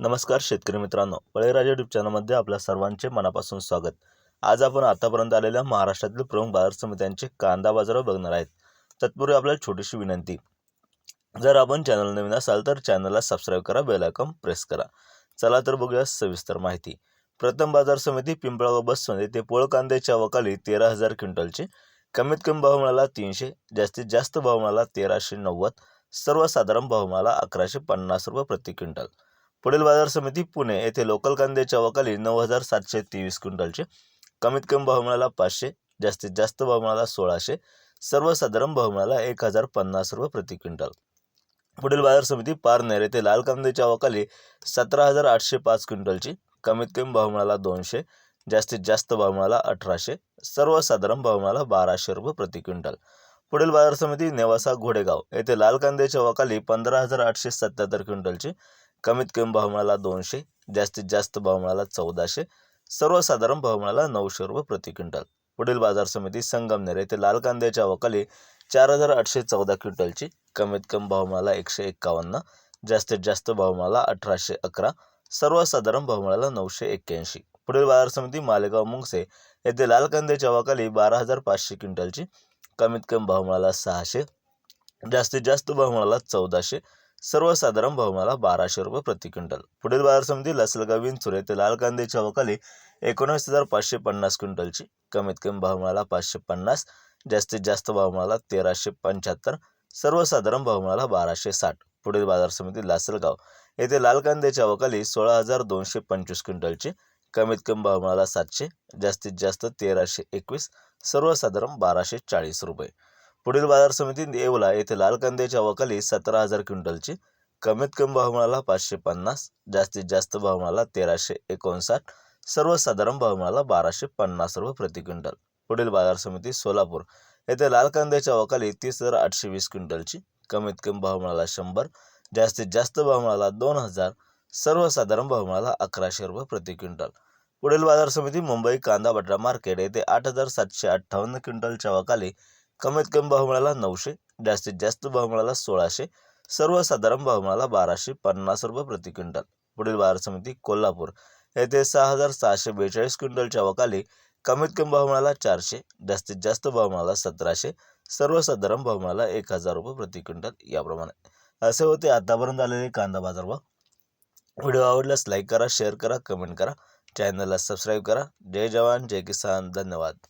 नमस्कार शेतकरी मित्रांनो. बळीराजा युट्यूब चॅनलमध्ये आपल्या सर्वांचे मनापासून स्वागत. आज आपण आतापर्यंत आलेल्या महाराष्ट्रातील प्रमुख बाजार समित्यांचे कांदा बाजार बघणार आहेत. तत्पूर्वी आपल्याला छोटीशी विनंती. जर आपण चॅनल नवीन असाल तर चॅनलला सबस्क्राईब करा बेल आयकॉन प्रेस करा. चला तर बघूया सविस्तर माहिती. प्रथम बाजार समिती पिंपळगाव बसमध्ये ते पोळ कांद्याच्या वकाली तेरा हजार क्विंटलचे. कमीत कमी भाव मिळाला तीनशे जास्तीत जास्त भाव मिळाला तेराशे नव्वद. सर्वसाधारण भाव मिळाला अकराशे पन्नास रुपये प्रति क्विंटल. पुढील बाजार समिती पुणे येथे लोकल कांद्याच्या वकाली नऊ हजार सातशे तेवीस क्विंटलचे कमीत कमी भाव मिळाला पाचशे जास्तीत जास्त भाव मिळाला सोळाशे सर्वसाधारण भाव मिळाला एक हजार पन्नास रुपये प्रति क्विंटल. पुढील बाजार समिती पारनेर येथे लाल कांद्याच्या वकाली सतरा हजार आठशे पाच क्विंटलची कमीत कमी भाव मिळाला दोनशे जास्तीत जास्त भाव मिळाला अठराशे सर्वसाधारण भाव मिळाला बाराशे रुपये प्रति क्विंटल. पुढील बाजार समिती नेवासा घोडेगाव येथे लाल कांद्याच्या वकाली पंधरा हजार आठशे सत्याहत्तर क्विंटलची कमीत कमी भाव मिळाला दोनशे जास्तीत जास्त भाव मिळाला चौदाशे सर्वसाधारण भाव मिळाला नऊशे रुपये प्रति क्विंटल. पुढील बाजार समिती संगमनेर येथे लाल कांद्याच्या अवकाली चार हजार आठशे चौदा क्विंटलची कमीत कमी भाव मिळाला एकशे एक्कावन्न जास्तीत जास्त भाव मिळाला अठराशे अकरा सर्वसाधारण भाव मिळाला नऊशे एक्क्याऐंशी. पुढील बाजार समिती मालेगाव मुंगसे येथे लाल कांद्याच्या अवाखाली बारा हजार पाचशे क्विंटलची कमीत कमी भाव मिळाला सहाशे जास्तीत जास्त भाव मिळाला चौदाशे सर्वसाधारण भाव बाराशे रुपये प्रति क्विंटल. पुढील बाजार समिती लसलगाव विंचूर येथे लाल कांद्याच्या अवकाली एकोणीस हजार पाचशे पन्नास क्विंटलची. कमीत कमी भवमाला पाचशे पन्नास जास्तीत जास्त भाव तेराशे पंच्याहत्तर सर्वसाधारण भवमाला बाराशे साठ. पुढील बाजार समिती लासलगाव येथे लाल कांद्याच्या अवकाली सोळा हजार दोनशे पंचवीस क्विंटलची. कमीत कमी भावमाला सातशे जास्तीत जास्त तेराशे एकवीस सर्वसाधारण बाराशे चाळीस रुपये. पुढील बाजार समिती येवला येथे लाल कांद्याच्या वकाली सतरा हजार क्विंटलची. कमीत कमी भाव मिळाला पाचशे पन्नास जास्तीत जास्त भाव मिळाला तेराशे एकोणसाठ सर्वसाधारण भाव मिळाला बाराशे पन्नास रुपये प्रति क्विंटल. पुढील बाजार समिती सोलापूर. येथे लाल कांद्याच्या वकाली तीस हजार आठशे वीस क्विंटलची. कमीत कमी भाव मिळाला शंभर जास्तीत जास्त भाव मिळाला दोन हजार सर्वसाधारण भाव मिळाला अकराशे रुपये प्रति क्विंटल. पुढील बाजार समिती मुंबई कांदा बटाटा मार्केट येथे आठ हजार सातशे अठ्ठावन्न क्विंटलच्या वकाली कमीत कमी भाव नऊशे जास्तीत जास्त भाव सोळाशे सर्वसाधारण भाव बाराशे पन्नास रुपये प्रति क्विंटल. पुढील बाजार समिती कोल्हापूर. येथे सहा हजार सहाशे बेचाळीस क्विंटलच्या वकाली कमीत कमी भाव चारशे जास्तीत जास्त भाव सतराशे सर्वसाधारण भाव एक हजार रुपये प्रति क्विंटल याप्रमाणे. असे होते आतापर्यंत आलेले कांदा बाजारभाव व्हिडिओ. आवडल्यास लाईक करा शेअर करा कमेंट करा. चॅनलला सबस्क्राईब करा. जय जवान जय किसान. धन्यवाद.